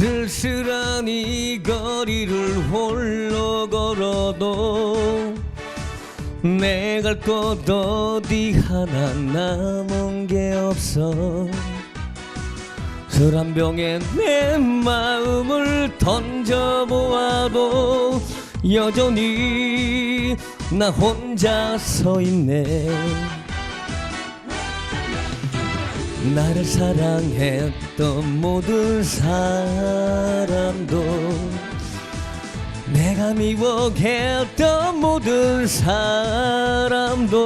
쓸쓸한 이 거리를 홀로 걸어도 내 갈 곳 어디 하나 남은 게 없어. 술 한 병에 내 마음을 던져보아도 여전히 나 혼자 서 있네 나를 사랑했던 모든 사람도 내가 미워했던 모든 사람도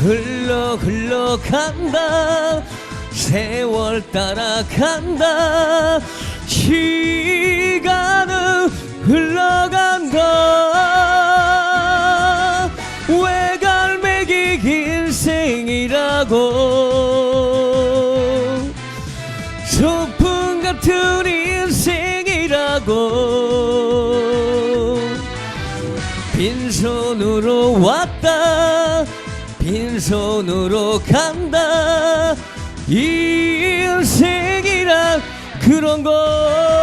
흘러 흘러간다. 세월 따라간다. 시간은 흘러간다. 외갈매기 인생이라고 같은 인생이라고. 빈손으로 왔다 빈손으로 간다. 인생이란 그런 거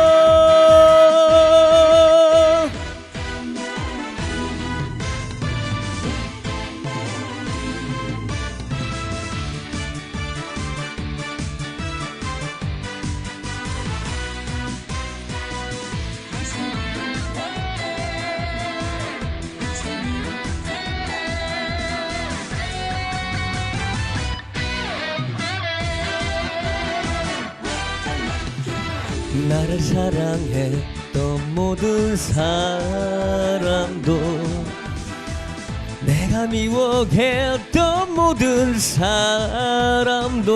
나를 사랑했던 모든 사람도 내가 미워했던 모든 사람도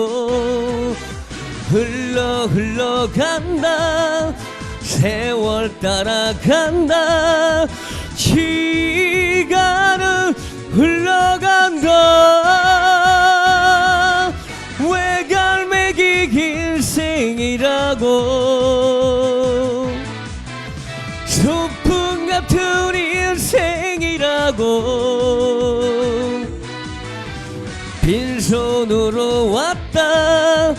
흘러 흘러간다. 세월 따라간다. 시간은 흘러간다. 외갈매기 인생이라고 인생이라고 빈손으로 왔다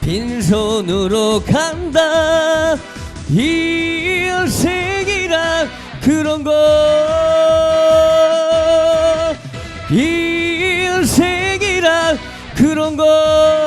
빈손으로 간다. 인생이란 그런 거. 인생이란 그런 거